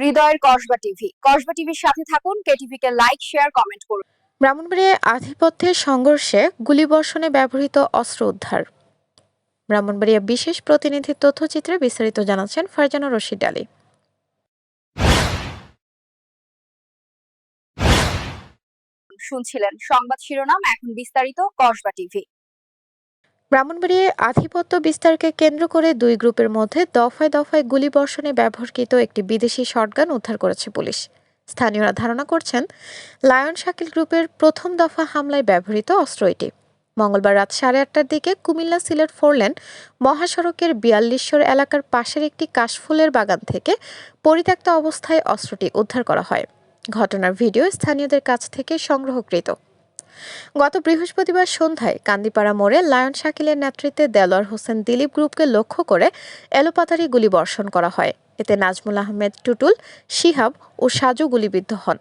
হৃদয়ের কসবা টিভি। কসবা টিভির সাথে থাকুন কেটিভি কে লাইক শেয়ার কমেন্ট করুন। ব্রাহ্মণবাড়িয়ায় আধিপত্যের সংঘর্ষে গুলিবর্ষণে ব্যবহৃত অস্ত্র উদ্ধার। ব্রাহ্মণবাড়িয়া বিশেষ প্রতিনিধির তথ্যচিত্রে বিস্তারিত জানাচ্ছেন ফারজানা রশিদ আলী। শুনছিলেন সংবাদ শিরোনাম এখন বিস্তারিত কসবা টিভি। ব্রাহ্মণবাড়িয়ায় আধিপত্য বিস্তারকে কেন্দ্র করে দুই গ্রুপের মধ্যে দফায় দফায় গুলিবর্ষণে ব্যবহৃত একটি বিদেশি শটগান উদ্ধার করেছে পুলিশ। স্থানীয়রা ধারণা করছেন, লায়ন শাকিল গ্রুপের প্রথম দফা হামলায় ব্যবহৃত অস্ত্র এটি। মঙ্গলবার রাত সাড়ে আটটার দিকে কুমিল্লা সিলেট ফোরলেন মহাসড়কের বিয়াল্লিশর এলাকার পাশের একটি কাশফুলের বাগান থেকে পরিত্যক্ত অবস্থায় অস্ত্রটি উদ্ধার করা হয়। ঘটনার ভিডিও স্থানীয়দের কাছ থেকে সংগ্রহকৃত। গত বৃহস্পতিবার সন্ধ্যায় কান্দিপাড়া মোড়ে লায়ন শাকিলের নেতৃত্বে দেলোয়ার হোসেন দিলীপ গ্রুপকে লক্ষ্য করে এলোপাতারি গুলি বর্ষণ করা হয়। এতে নাজমুল আহমেদ টুটুল, শিহাব ও সাজু গুলিবিদ্ধ হন।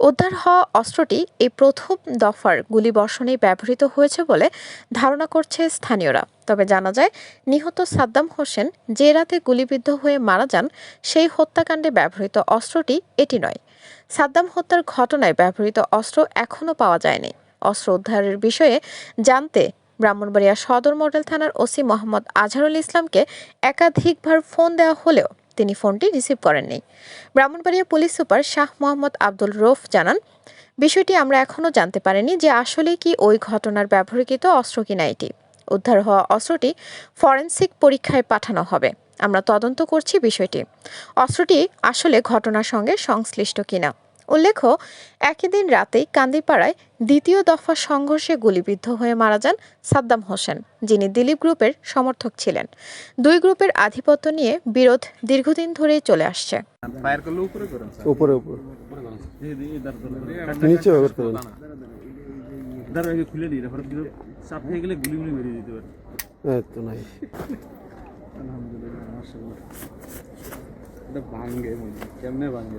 উদ্ধার হওয়া অস্ত্রটি এই প্রথম দফার গুলিবর্ষণেই ব্যবহৃত হয়েছে বলে ধারণা করছে স্থানীয়রা। তবে জানা যায়, নিহত সাদ্দাম হোসেন যে রাতে গুলিবিদ্ধ হয়ে মারা যান, সেই হত্যাকাণ্ডে ব্যবহৃত অস্ত্রটি এটি নয়। সাদ্দাম হত্যার ঘটনায় ব্যবহৃত অস্ত্র এখনও পাওয়া যায়নি। অস্ত্র উদ্ধারের বিষয়ে জানতে ব্রাহ্মণবাড়িয়া সদর মডেল থানার ওসি মোহাম্মদ আজহারুল ইসলামকে একাধিকবার ফোন দেওয়া হলেও তিনি ফোনটি রিসিভ করেননি। ব্রাহ্মণবাড়িয়া পুলিশ সুপার শাহ মোহাম্মদ আব্দুল রৌফ জানান, বিষয়টি আমরা এখনও জানতে পারিনি যে আসলে কি ওই ঘটনার ব্যবহৃত অস্ত্র কিনা এটি। উদ্ধার হওয়া অস্ত্রটি ফরেন্সিক পরীক্ষায় পাঠানো হবে। আমরা তদন্ত করছি বিষয়টি। অস্ত্রটি আসলে ঘটনার সঙ্গে সংশ্লিষ্ট কিনা। উল্লেখ্য একই দিন রাতেই কান্দিপাড়ায় দ্বিতীয় দফা সংঘর্ষে গুলিবিদ্ধ হয়ে মারা যান সাদ্দাম হোসেন যিনি দিলীপ গ্রুপের সমর্থক ছিলেন। দুই গ্রুপের আধিপত্য নিয়ে বিরোধ দীর্ঘদিন ধরেই চলে আসছে। ফায়ার করলে উপরে উপরে উপরে। এই যে এই দাঁড় নিচে করতে হবে দাঁড় আগে খুলে দিই চাপ হয়ে গেলে গুলি গুলি মেরে দিতে পারে। তো নাই। আলহামদুলিল্লাহ মাশাআল্লাহ। এটা ভাঙ্গে কেমনে ভাঙ্গে?